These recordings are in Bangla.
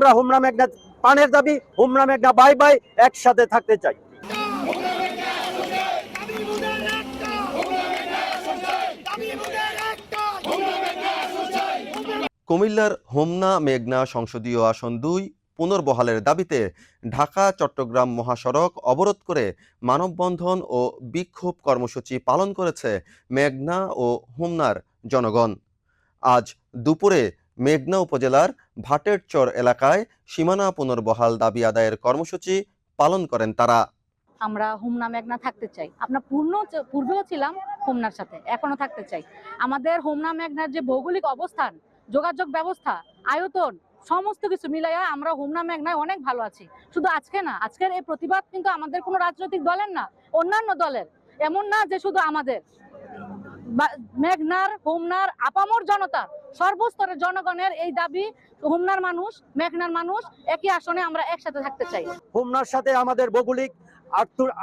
আমরা হুমনা মেঘনা পানের দাবি হুমনা মেঘনা বাই বাই একসাথে থাকতে চাই। কুমিল্লার হোমনা মেঘনা সংসদীয় আসন দুই পুনর্বহালের দাবিতে ঢাকা, চট্টগ্রাম মহাসড়ক অবরোধ করে মানববন্ধন ও বিক্ষোভ কর্মসূচি পালন করেছে মেঘনা ও হোমনার জনগণ। আজ দুপুরে মেঘনা উপজেলার ভাটেরচর এলাকায় সীমানা পুনর্বহাল দাবি আদায়ের কর্মসূচি পালন করেন তারা। আমরা হুমনা মেঘনা থাকতে চাই। আপনার পূর্ণ পূর্বেও ছিলাম হোমনার সাথে, এখনও থাকতে চাই। আমাদের হোমনা মেঘনার যে ভৌগোলিক অবস্থান, যোগাযোগ ব্যবস্থা, আয়তন, সমস্ত কিছু মিলাইয়া আমরা হোমনা মেঘনায় অনেক ভালো আছি। শুধু আজকে না, আজকের এই প্রতিবাদ কিন্তু আমাদের কোনো রাজনৈতিক দলের না, অন্যান্য দলের। এমন না যে শুধু আমাদের। মেঘনার, হোমনার, আপামর জনতার সর্বস্তরের জনগণের এই দাবি, হোমনার মানুষ, মেঘনার মানুষ, একই আসনে আমরা একসাথে থাকতে চাই। হুমনার সাথে আমাদের ভৌগোলিক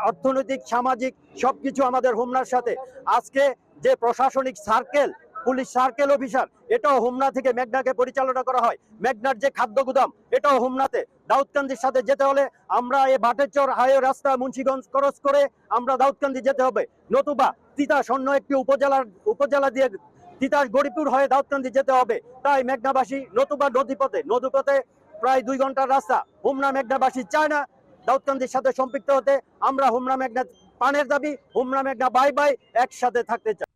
অর্থনৈতিক, সামাজিক সবকিছু আমাদের হুমনার সাথে। আজকে যে প্রশাসনিক সার্কেল, পুলিশ সার্কেল অফিসার, এটাও হুমনা থেকে মেঘনাকে পরিচালনা করা হয়। মেঘনার যে খাদ্য গুদাম, এটাও হুমনাতে। দাউদকান্দির সাথে যেতে হলে আমরা এই ভাটেরচর হাইওয়ে রাস্তা, মুন্সিগঞ্জ, ক্রস করে আমরা দাউদকান্দি যেতে হবে। নতুবা তিতাস অন্য একটি উপজেলার উপজেলা দিয়ে তিতাস গরিপুর হয়ে দাউদকান্দি যেতে হবে। তাই মেঘনাবাসী নতুবা নদীপথে নদীপথে প্রায় দুই ঘণ্টার রাস্তা। হুমনা মেঘনাবাসী চায় না দাউদকান্দির সাথে সম্পৃক্ত হতে। আমরা হুমনা মেঘনা পানের দাবি হুমনা মেঘনা বাই বাই একসাথে থাকতে চাই।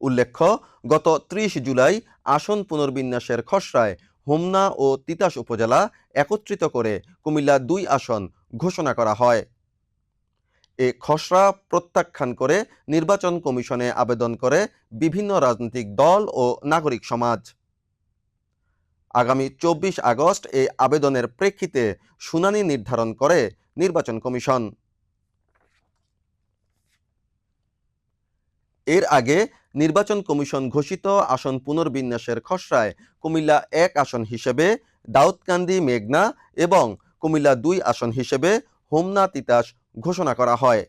উল্লেখ্য, গত ত্রিশ জুলাই আসন পুনর্বিন্যাসের খসড়ায় হোমনা ও তিতাস উপজেলা একত্রিত করে কুমিল্লা দুই আসন ঘোষণা করা হয়। এ খসড়া প্রত্যাখ্যান করে নির্বাচন কমিশনে আবেদন করে বিভিন্ন রাজনৈতিক দল ও নাগরিক সমাজ। আগামী চব্বিশ আগস্ট এই আবেদনের প্রেক্ষিতে শুনানি নির্ধারণ করে নির্বাচন কমিশন। এর আগে নির্বাচন কমিশন ঘোষিত আসন পুনর্বিন্যাসের খসড়ায় কুমিল্লা এক আসন হিসেবে দাউদকান্দি, মেঘনা এবং কুমিল্লা দুই আসন হিসেবে হোমনা, তিতাস ঘোষণা করা হয়।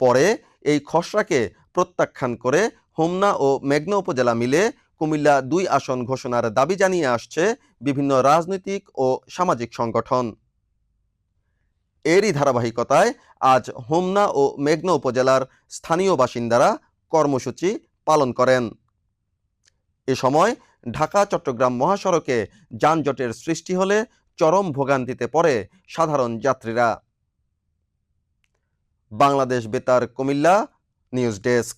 পরে এই খসড়াকে প্রত্যাখ্যান করে হোমনা ও মেঘনা উপজেলা মিলে কুমিল্লা দুই আসন ঘোষণার দাবি জানিয়ে আসছে বিভিন্ন রাজনৈতিক ও সামাজিক সংগঠন। এরই ধারাবাহিকতায় আজ হোমনা ও মেঘনা উপজেলার স্থানীয় বাসিন্দারা কর্মসূচি পালন করেন। এ সময় ঢাকা, চট্টগ্রাম মহাসড়কে যানজটের সৃষ্টি হলে চরম ভোগান্তিতে পড়ে সাধারণ যাত্রীরা। বাংলাদেশ বেতার কুমিল্লা নিউজ ডেস্ক।